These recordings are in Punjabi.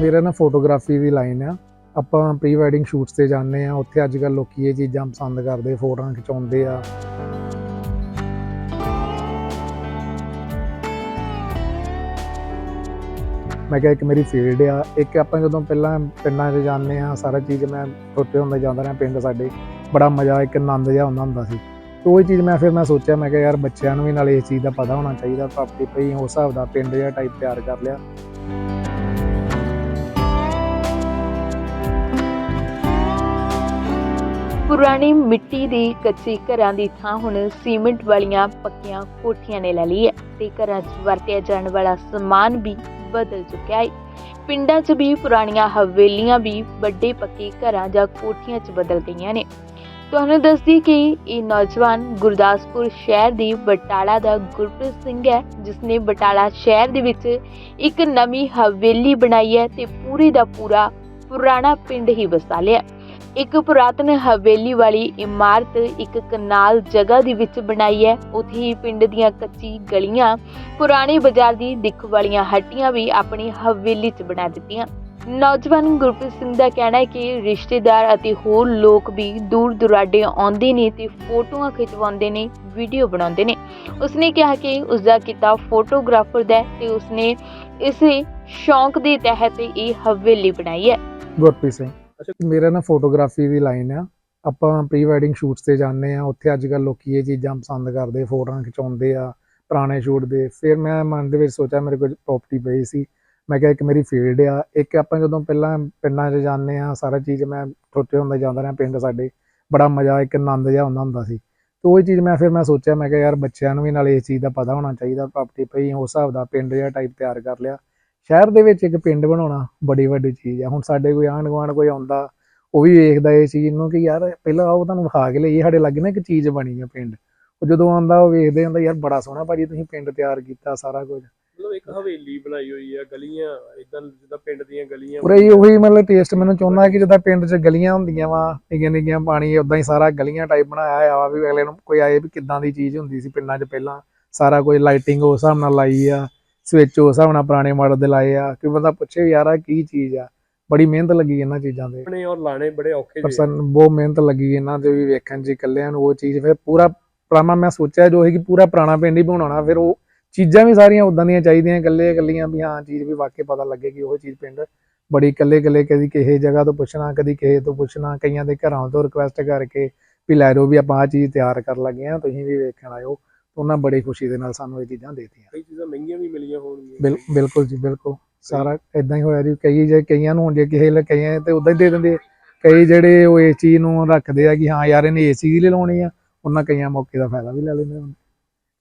ਮੇਰਾ ਨਾ ਫੋਟੋਗ੍ਰਾਫੀ ਦੀ ਲਾਈਨ ਆ। ਆਪਾਂ ਪ੍ਰੀ ਵੈਡਿੰਗ ਸ਼ੂਟਸ ਤੇ ਜਾਂਦੇ ਆ। ਉੱਥੇ ਅੱਜ ਕੱਲ ਲੋਕੀ ਇਹ ਚੀਜ਼ਾਂ ਪਸੰਦ ਕਰਦੇ, ਫੋਟੋਆਂ ਖਿਚਾਉਂਦੇ ਆ। ਮੈਂ ਕਿਹਾ ਇੱਕ ਮੇਰੀ ਫੀਲਡ ਆ। ਇੱਕ ਆਪਾਂ ਜਦੋਂ ਪਹਿਲਾਂ ਪਿੰਡਾਂ 'ਚ ਜਾਂਦੇ ਆ, ਸਾਰਾ ਚੀਜ਼ ਮੈਂ ਛੋਟੇ ਹੁੰਦੇ ਜਾਂਦਾ ਰਿਹਾ ਪਿੰਡ ਸਾਡੇ। ਬੜਾ ਮਜ਼ਾ, ਇੱਕ ਆਨੰਦ ਜਿਹਾ ਹੁੰਦਾ ਹੁੰਦਾ ਸੀ। ਤੇ ਉਹ ਚੀਜ਼ ਮੈਂ ਫਿਰ ਮੈਂ ਸੋਚਿਆ, ਮੈਂ ਕਿਹਾ ਯਾਰ ਬੱਚਿਆਂ ਨੂੰ ਵੀ ਨਾਲ ਇਸ ਚੀਜ਼ ਦਾ ਪਤਾ ਹੋਣਾ ਚਾਹੀਦਾ। ਤਾਂ ਆਪਣੀ ਪਈ ਉਸ ਹਿਸਾਬ ਦਾ ਪਿੰਡ ਜਿਹਾ ਟਾਈਪ ਤਿਆਰ ਕਰ ਲਿਆ। ਪੁਰਾਣੀ ਮਿੱਟੀ ਦੀ ਕੱਚੀ ਘਰਾਂ ਦੀ ਥਾਂ ਹੁਣ ਸੀਮੈਂਟ ਵਾਲੀਆਂ ਪੱਕੀਆਂ ਕੋਠੀਆਂ ਨੇ ਲੈ ਲਈ ਹੈ ਤੇ ਘਰਾਂ 'ਚ ਵਰਤਿਆ ਜਾਣ ਵਾਲਾ ਸਮਾਨ ਵੀ ਬਦਲ ਚੁੱਕਿਆ ਹੈ। ਪਿੰਡਾਂ 'ਚ ਵੀ ਪੁਰਾਣੀਆਂ ਹਵੇਲੀਆਂ ਵੀ ਵੱਡੇ ਪੱਕੇ ਘਰਾਂ ਜਾਂ ਕੋਠੀਆਂ 'ਚ ਬਦਲ ਗਈਆਂ ਨੇ। ਤੁਹਾਨੂੰ ਦੱਸਦੀ ਕਿ ਇਹ ਨੌਜਵਾਨ ਗੁਰਦਾਸਪੁਰ ਸ਼ਹਿਰ ਦੀ ਬਟਾਲਾ ਦਾ ਗੁਰਪ੍ਰੀਤ ਸਿੰਘ ਹੈ ਜਿਸ ਨੇ ਬਟਾਲਾ ਸ਼ਹਿਰ ਦੇ ਵਿੱਚ ਇੱਕ ਨਵੀਂ ਹਵੇਲੀ ਬਣਾਈ ਹੈ ਤੇ ਪੂਰੀ ਦਾ ਪੂਰਾ ਪੁਰਾਣਾ ਪਿੰਡ ਹੀ ਵਸਾ ਲਿਆ। ਇੱਕ ਪੁਰਾਤਨ ਹਵੇਲੀ ਵਾਲੀ ਇਮਾਰਤ ਇੱਕ ਕਨਾਲ ਜਗ੍ਹਾ ਦੇ ਵਿੱਚ ਬਣਾਈ ਹੈ। ਉੱਥੇ ਹੀ ਪਿੰਡ ਦੀਆਂ ਕੱਚੀ ਗਲੀਆਂ, ਪੁਰਾਣੇ ਬਾਜ਼ਾਰ ਦੀ ਦਿੱਖ ਵਾਲੀਆਂ ਹੱਟੀਆਂ ਵੀ ਆਪਣੀ ਹਵੇਲੀ 'ਚ ਬਣਾ ਦਿੱਤੀਆਂ। ਨੌਜਵਾਨ ਗੁਰਪ੍ਰੀਤ ਸਿੰਘ ਦਾ ਕਹਿਣਾ ਹੈ ਕਿ ਰਿਸ਼ਤੇਦਾਰ ਅਤੇ ਹੋਰ ਲੋਕ ਵੀ ਦੂਰ ਦੁਰਾਡੇ ਆਉਂਦੇ ਨੇ ਤੇ ਫੋਟੋਆਂ ਖਿਚਵਾਉਂਦੇ ਨੇ, ਵੀਡੀਓ ਬਣਾਉਂਦੇ ਨੇ। ਉਸਨੇ ਕਿਹਾ ਕਿ ਉਸ ਦਾ ਕਿੱਤਾ ਫੋਟੋਗ੍ਰਾਫਰ ਦਾ ਹੈ ਤੇ ਉਸਨੇ ਇਸੇ ਸ਼ੌਂਕ ਦੇ ਤਹਿਤ ਇਹ ਹਵੇਲੀ ਬਣਾਈ ਹੈ। ਗੁਰਪ੍ਰੀਤ ਸਿੰਘ ਅੱਛਾ, ਮੇਰਾ ਨਾ ਫੋਟੋਗ੍ਰਾਫੀ ਦੀ ਲਾਈਨ ਆ। ਆਪਾਂ ਪ੍ਰੀ ਵੈਡਿੰਗ ਸ਼ੂਟਸ ਤੇ ਜਾਂਦੇ ਆ। ਉੱਥੇ ਅੱਜ ਕੱਲ ਲੋਕੀ ਇਹ ਚੀਜ਼ਾਂ ਪਸੰਦ ਕਰਦੇ, ਫੋਟੋਆਂ ਖਿਚਾਉਂਦੇ ਆ, ਪੁਰਾਣੇ ਸ਼ੂਟ ਦੇ। ਫਿਰ ਮੈਂ ਮਨ ਦੇ ਵਿੱਚ ਸੋਚਿਆ, ਮੇਰੇ ਕੋਲ ਪ੍ਰੋਪਰਟੀ ਪਈ ਸੀ। ਮੈਂ ਕਿਹਾ ਇੱਕ ਮੇਰੀ ਫੀਲਡ ਆ। ਇੱਕ ਆਪਾਂ ਜਦੋਂ ਪਹਿਲਾਂ ਪਿੰਡਾਂ 'ਚ ਜਾਂਦੇ ਆ, ਸਾਰਾ ਚੀਜ਼ ਮੈਂ ਛੋਟੇ ਹੁੰਦੇ ਜਾਂਦਾ ਰਿਹਾ, ਪਿੰਡ ਸਾਡੇ। ਬੜਾ ਮਜ਼ਾ, ਇੱਕ ਆਨੰਦ ਜਿਹਾ ਹੁੰਦਾ ਹੁੰਦਾ ਸੀ। ਤੇ ਉਹ ਚੀਜ਼ ਮੈਂ ਫਿਰ ਮੈਂ ਸੋਚਿਆ, ਮੈਂ ਕਿਹਾ ਯਾਰ ਬੱਚਿਆਂ ਨੂੰ ਵੀ ਨਾਲ ਇਸ ਚੀਜ਼ ਦਾ ਪਤਾ ਹੋਣਾ ਚਾਹੀਦਾ ਪ੍ਰੋਪਰਟੀ ਪਈ, ਉਸ ਹਿਸਾਬ ਦਾ ਪਿੰਡ ਜਿਹਾ ਟਾਈਪ ਤਿਆਰ ਕਰ ਲਿਆ। ਸ਼ਹਿਰ ਦੇ ਵਿੱਚ ਇੱਕ ਪਿੰਡ ਬਣਾਉਣਾ ਬੜੀ ਵੱਡੀ ਚੀਜ਼ ਆ। ਹੁਣ ਸਾਡੇ ਕੋਈ ਆਂਢ ਗੁਆਂਢ ਕੋਈ ਆਉਂਦਾ ਉਹ ਵੀ ਵੇਖਦਾ ਇਹ ਚੀਜ਼ ਨੂੰ ਕਿ ਯਾਰ ਪਹਿਲਾਂ ਉਹ ਤੁਹਾਨੂੰ ਵਿਖਾ ਕੇ ਲਈਏ ਸਾਡੇ ਲੱਗੇ ਨਾ ਇੱਕ ਚੀਜ਼ ਬਣੀ ਆ ਪਿੰਡ। ਉਹ ਜਦੋਂ ਆਉਂਦਾ ਉਹ ਵੇਖਦੇ ਹੁੰਦਾ ਯਾਰ ਬੜਾ ਸੋਹਣਾ ਭਾਜੀ ਤੁਸੀਂ ਪਿੰਡ ਤਿਆਰ ਕੀਤਾ ਸਾਰਾ ਕੁਝ। ਮਤਲਬ ਇੱਕ ਹਵੇਲੀ ਬਣਾਈ ਹੋਈ ਆ ਗਲੀਆਂ ਇਦਾਂ ਜਿੱਦਾਂ ਪਿੰਡ ਦੀਆਂ ਗਲੀਆਂ। ਪੂਰਾ ਹੀ ਉਹੀ ਮਤਲਬ ਟੇਸਟ ਮੈਨੂੰ ਚਾਹੁੰਦਾ ਕਿ ਜਿੱਦਾਂ ਪਿੰਡ 'ਚ ਗਲੀਆਂ ਹੁੰਦੀਆਂ ਵਾ ਨਿੱਕੀਆਂ ਨਿੱਕੀਆਂ ਪਾਣੀ ਉਦਾਂ ਹੀ ਸਾਰਾ ਗਲੀਆਂ ਟਾਈਪ ਬਣਾਇਆ ਵਾ ਵੀ ਅਗਲੇ ਨੂੰ ਕੋਈ ਆਏ ਵੀ ਕਿੱਦਾਂ ਦੀ ਚੀਜ਼ ਹੁੰਦੀ ਸੀ ਪਿੰਡਾਂ 'ਚ ਪਹਿਲਾਂ। ਸਾਰਾ ਕੁਝ ਲਾਈਟਿੰਗ ਉਸ ਹਿਸਾਬ ਨਾਲ ਲਾਈ ਆ। ਸਵਿਚ ਉਸ ਹਿਸਾਬ ਨਾਲ ਪੁਰਾਣੇ ਮਾਡਲ ਦੇ ਲਾਏ ਆ ਕਿ ਬੰਦਾ ਪੁੱਛੇ ਯਾਰ ਆ ਕੀ ਚੀਜ਼ ਆ। ਬੜੀ ਮਿਹਨਤ ਲੱਗੀ ਇਹਨਾਂ ਚੀਜ਼ਾਂ ਤੇ। ਆਪਣੇ ਔਰ ਲਾਣੇ ਬੜੇ ਔਖੇ ਜੇ ਪਰਸਨ ਬਹੁਤ ਮਿਹਨਤ ਲੱਗੀ ਇਹਨਾਂ ਤੇ ਵੀ ਵੇਖਣ 'ਚ ਇਕੱਲਿਆਂ ਨੂੰ ਉਹ ਚੀਜ਼ ਫਿਰ ਪੂਰਾ ਪੁਰਾਣਾ ਮੈਂ ਸੋਚਿਆ ਜੋ ਹੈ ਕਿ ਪੂਰਾ ਪੁਰਾਣਾ ਪਿੰਡ ਹੀ ਬਣਾਉਣਾ। ਫਿਰ ਉਹ ਚੀਜ਼ਾਂ ਵੀ ਸਾਰੀਆਂ ਉਦਾਂ ਦੀਆਂ ਚਾਹੀਦੀਆਂ ਇਕੱਲੇ ਇਕੱਲੀਆਂ ਵੀ ਹਾਂ ਚੀਜ਼ ਵੀ ਵਾਕਈ ਪਤਾ ਲੱਗੇ ਕਿ ਉਹ ਚੀਜ਼ ਪਿੰਡ ਬੜੀ ਇਕੱਲੇ ਇਕੱਲੇ ਕਦੀ ਕਿਸੇ ਜਗ੍ਹਾ ਤੋਂ ਪੁੱਛਣਾ ਕਦੀ ਕਿਸੇ ਤੋਂ ਪੁੱਛਣਾ ਕਈਆਂ ਦੇ ਘਰਾਂ ਤੋਂ ਰਿਕੁਐਸਟ ਕਰਕੇ ਵੀ ਲੈ ਜਾਓ ਵੀ ਆਪਾਂ ਆ ਚੀਜ਼ ਤਿਆਰ ਕਰਨ ਲੱਗੇ ਆ ਤੁਸੀਂ ਵੀ ਵੇਖਣ ਆਇਓ। ਉਹਨਾਂ ਬੜੀ ਖੁਸ਼ੀ ਦੇ ਨਾਲ ਸਾਨੂੰ ਇਹ ਚੀਜ਼ਾਂ ਦੇਤੀਆਂ। ਕਈ ਚੀਜ਼ਾਂ ਮਹਿੰਗੀਆਂ ਵੀ ਮਿਲੀਆਂ ਹੋਣਗੀਆਂ। ਬਿਲ ਬਿਲਕੁਲ ਜੀ ਬਿਲਕੁਲ। ਸਾਰਾ ਇਦਾਂ ਹੀ ਹੋਇਆ ਜੀ ਕਈ ਜੇ ਕਈਆਂ ਨੂੰ ਹੁਣ ਜੇ ਕਿਸੇ ਲ ਕਈਆਂ ਤੇ ਉਦਾਂ ਹੀ ਦੇ ਦਿੰਦੇ ਆ। ਕਈ ਜਿਹੜੇ ਉਹ ਇਸ ਚੀਜ਼ ਨੂੰ ਰੱਖਦੇ ਆ ਕਿ ਹਾਂ ਯਾਰ ਇਹਨੇ ਏਸੀ ਦੀ ਲਾਉਣੀ ਆ ਉਹਨਾਂ ਕਈਆਂ ਮੌਕੇ ਦਾ ਫਾਇਦਾ ਵੀ ਲੈ ਲੈਂਦੇ ਹਨ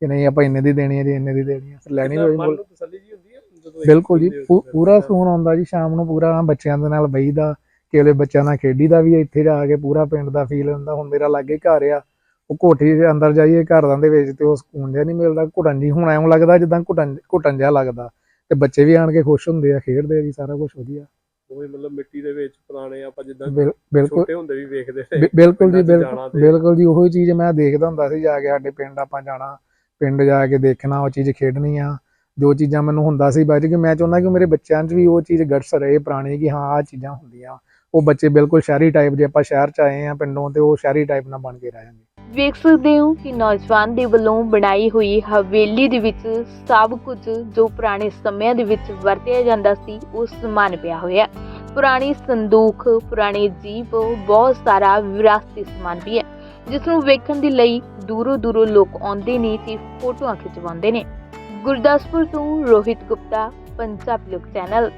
ਕਿ ਨਹੀਂ ਆਪਾਂ ਇੰਨੇ ਦੀ ਦੇਣੀ ਹੈ ਜੀ ਇੰਨੇ ਦੀ ਦੇਣੀ ਹੈ ਫਿਰ ਲੈਣੀ ਹੋਈ। ਮਨ ਮੁੱਲ ਨੂੰ ਤਸੱਲੀ ਜੀ ਹੁੰਦੀ ਹੈ ਜਦੋਂ ਇੱਕ ਬਿਲਕੁਲ ਜੀ ਦੇ ਪੂ- ਪੂਰਾ ਹੁੰਦਾ। ਸਕੂਨ ਆਉਂਦਾ ਜੀ ਸ਼ਾਮ ਨੂੰ ਪੂਰਾ ਬੱਚਿਆਂ ਦੇ ਨਾਲ ਬਈਦਾ ਕਿਹੜੇ ਬੱਚਿਆਂ ਨਾਲ ਖੇਡੀਦਾ ਵੀ ਆ, ਇੱਥੇ ਜਾ ਕੇ ਪੂਰਾ ਪਿੰਡ ਦਾ ਫੀਲ ਹੁੰਦਾ ਹੁਣ ਮੇਰਾ ਲਾਗੇ ਘਰ ਆ ਉਹ ਕੋਠੀ ਦੇ ਅੰਦਰ ਜਾਈਏ ਘਰਾਂ ਦੇ ਵਿੱਚ ਤੇ ਉਹ ਸਕੂਨ ਜਿਹਾ ਨਹੀਂ ਮਿਲਦਾ ਘੁਟਣ ਜੀ ਹੁਣ ਐਂ ਲੱਗਦਾ ਜਿੱਦਾਂ ਘੁਟਣ ਘੁਟਣ ਜਿਹਾ ਲੱਗਦਾ। ਤੇ ਬੱਚੇ ਵੀ ਆਣ ਕੇ ਖੁਸ਼ ਹੁੰਦੇ ਆ ਖੇਡਦੇ ਆ ਜੀ ਸਾਰਾ ਕੁਝ ਵਧੀਆ। ਉਹ ਮਤਲਬ ਮਿੱਟੀ ਦੇ ਵਿੱਚ ਪੁਰਾਣੇ ਆਪਾਂ ਜਿੱਦਾਂ ਛੋਟੇ ਹੁੰਦੇ ਵੀ ਵੇਖਦੇ ਸੀ ਬਿਲਕੁਲ ਜੀ ਬਿਲਕੁਲ ਬਿਲਕੁਲ ਜੀ ਉਹੀ ਚੀਜ਼ ਮੈਂ ਦੇਖਦਾ ਹੁੰਦਾ ਸੀ ਜਾ ਕੇ ਸਾਡੇ ਪਿੰਡ ਆਪਾਂ ਜਾਣਾ ਪਿੰਡ ਜਾ ਕੇ ਦੇਖਣਾ ਉਹ ਚੀਜ਼ ਖੇਡਣੀ ਆ। ਜੋ ਚੀਜ਼ਾਂ ਮੈਨੂੰ ਹੁੰਦਾ ਸੀ ਬਾਅਦ ਕਿ ਮੈਂ ਚਾਹੁੰਦਾ ਕਿ ਮੇਰੇ ਬੱਚਿਆਂ 'ਚ ਵੀ ਉਹ ਚੀਜ਼ ਗਟਸ ਰਹੇ ਪੁਰਾਣੀ ਕਿ ਹਾਂ ਆ ਚੀਜ਼ਾਂ ਹੁੰਦੀਆਂ। ਉਹ ਬੱਚੇ ਬਿਲਕੁਲ ਸ਼ਹਿਰੀ ਟਾਈਪ ਜੇ ਆਪਾਂ ਸ਼ਹਿਰ 'ਚ ਆਏ ਆ ਪਿੰਡੋਂ ਤੇ ਉਹ ਸ਼ਹਿਰੀ ਟਾਈਪ ਨਾਲ ਬਣ ਕੇ ਰਹਿ ਜਾਂਦੇ। ਵੇਖ ਸਕਦੇ ਹੋ ਕਿ ਨੌਜਵਾਨ ਦੇ ਵੱਲੋਂ ਬਣਾਈ ਹੋਈ ਹਵੇਲੀ ਦੇ ਵਿੱਚ ਸਭ ਕੁਝ ਜੋ ਪੁਰਾਣੇ ਸਮਿਆਂ ਦੇ ਵਿੱਚ ਵਰਤਿਆ ਜਾਂਦਾ ਸੀ, ਉਹ ਸਮਾਨ ਪਿਆ ਹੋਇਆ। ਪੁਰਾਣੀ ਸੰਦੂਖ, ਪੁਰਾਣੇ ਜੀਪ, ਬਹੁਤ ਸਾਰਾ ਵਿਰਾਸਤੀ ਸਮਾਨ ਵੀ ਹੈ, ਜਿਸ ਨੂੰ ਵੇਖਣ ਦੇ ਲਈ ਦੂਰੋਂ ਦੂਰੋਂ ਲੋਕ ਆਉਂਦੇ ਨੇ ਤੇ ਫੋਟੋਆਂ ਖਿਚਵਾਉਂਦੇ ਨੇ। ਗੁਰਦਾਸਪੁਰ ਤੋਂ ਰੋਹਿਤ ਗੁਪਤਾ, ਪੰਜਾਬ ਲੋਕ ਚੈਨਲ।